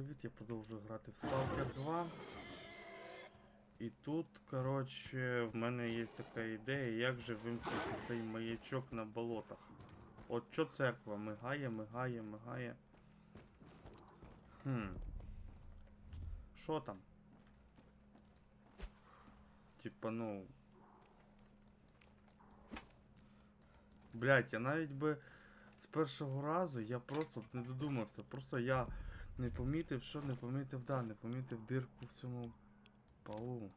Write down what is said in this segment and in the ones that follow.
привіт! Я продовжую грати в Stalker 2. І тут, коротше, в мене є така ідея, як же вимкнути цей маячок на болотах. От що церква мигає, мигає, мигає. Хм. Що там? Типа, ну. Блять, я навіть би з першого разу я просто не додумався. Просто я не помітив, що не помітив, да, не помітив дирку в цьому полу.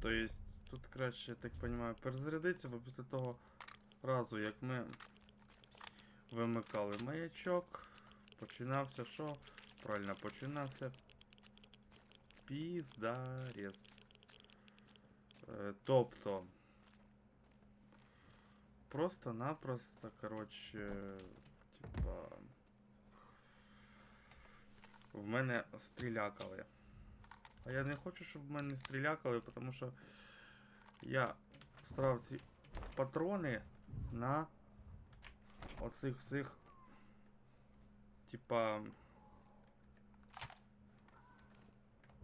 Тобто, тут краще, я так розумію, перезарядитися, бо після того разу, як ми вимикали маячок, починався що? Правильно, починався піздарєс. Е, тобто. Просто-напросто, коротше, типа. В мене стрілякали. А я не хочу, щоб в мене стрілякали, тому що я встрав ці патрони на оцих всіх. Типа.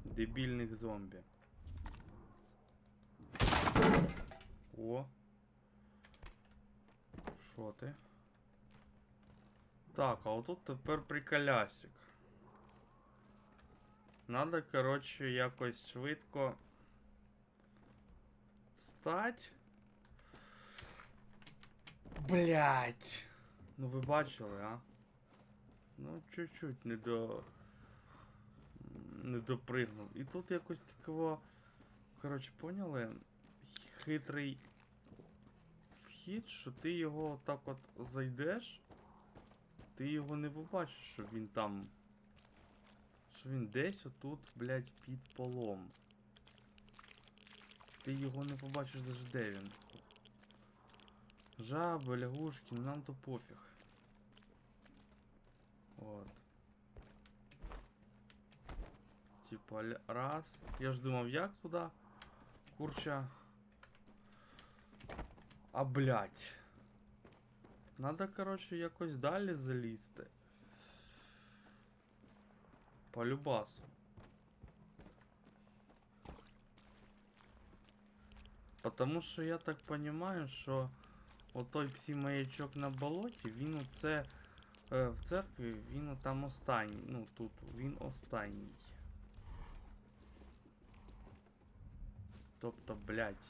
Дебільних зомбі. О. Що ти? Так, а отут тепер приколясик. Надо, коротше, якось швидко встать. Блять. Ну ви бачили, а? Ну, чуть-чуть не до. Не допригнув. І тут якось такого. Коротше, поняли? Хитрий вхід, що ти його так от зайдеш, ти його не побачиш, що він там. Що він десь отут, блядь, під полом. Ти його не побачиш даже де він. Жаби, лягушки, нам то пофіг. От. Типа раз. Я ж думав, як туди? Курча. А блять. Надо, коротше, якось далі залізти. По любасу. Потому що я так понимаю, що отой псі маячок на болоті, він оце е, в церкві, він там останній. Ну тут він останній. Тобто, блять.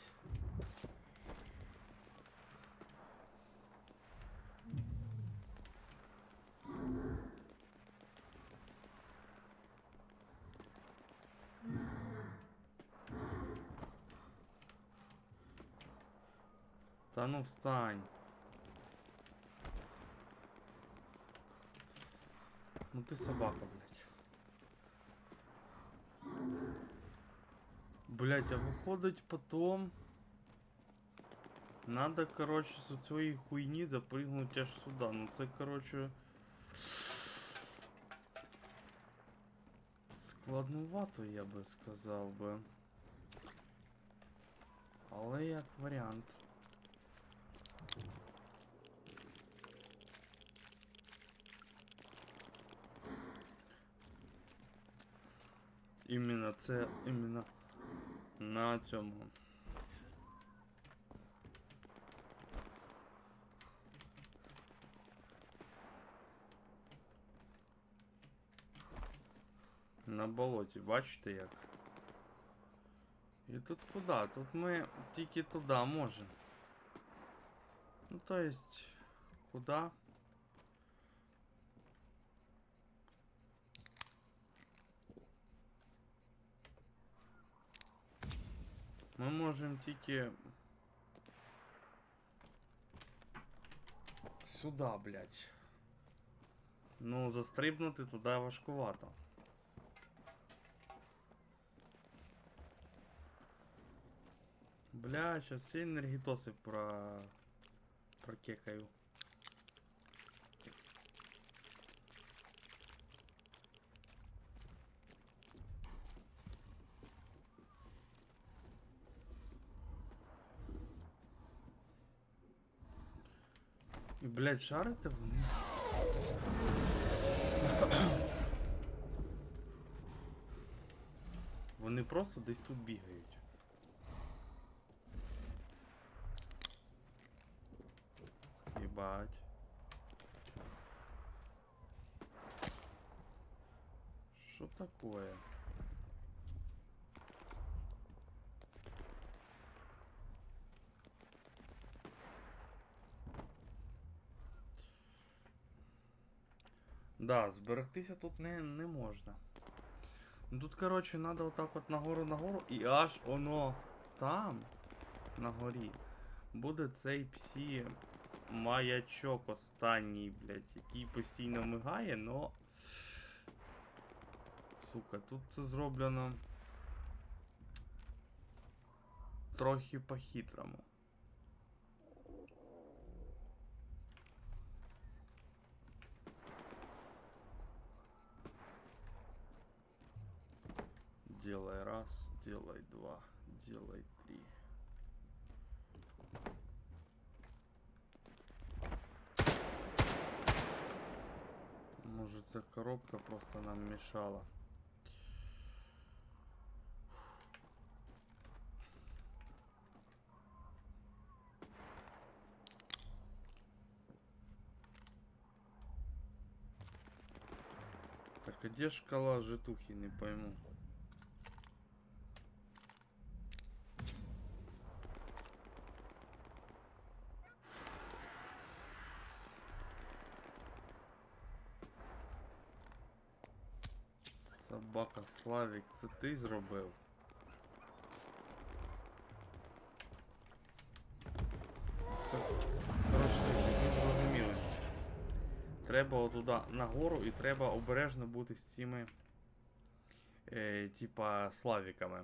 Та ну встань. Ну ти собака, блядь. Блять, а виходить потом. Надо, короче, з цієї хуйні запрыгнути аж сюди. Ну це, короче. Складнувато, я би сказав би. Але як варіант. Іменно це іменно на цьому. На болоті, бачите як? І тут куди? Тут ми тільки туди можемо. Ну то есть, куди? Ми можемо тільки сюди, блядь. Ну, застрибнути туди важкувато. Бля, сейчас все энергетосы про прокекаю. І, блядь, жарите вони. Вони просто десь тут бігають. Єбать. Що такое? Да, зберегтися тут не, не можна. Ну тут, коротше, треба отак от нагору нагору і аж воно там, на горі, буде цей псі маячок останній, блядь, який постійно мигає, но. Сука, тут це зроблено. Трохи по-хитрому. Делай раз, делай два, делай три. Ця коробка просто нам мішала. Так, а где шкала житухи, не пойму. Собака Славік, це ти зробив? Коротше, ви зрозуміли. Треба отуда нагору і треба обережно бути з цими. Е, типа славіками.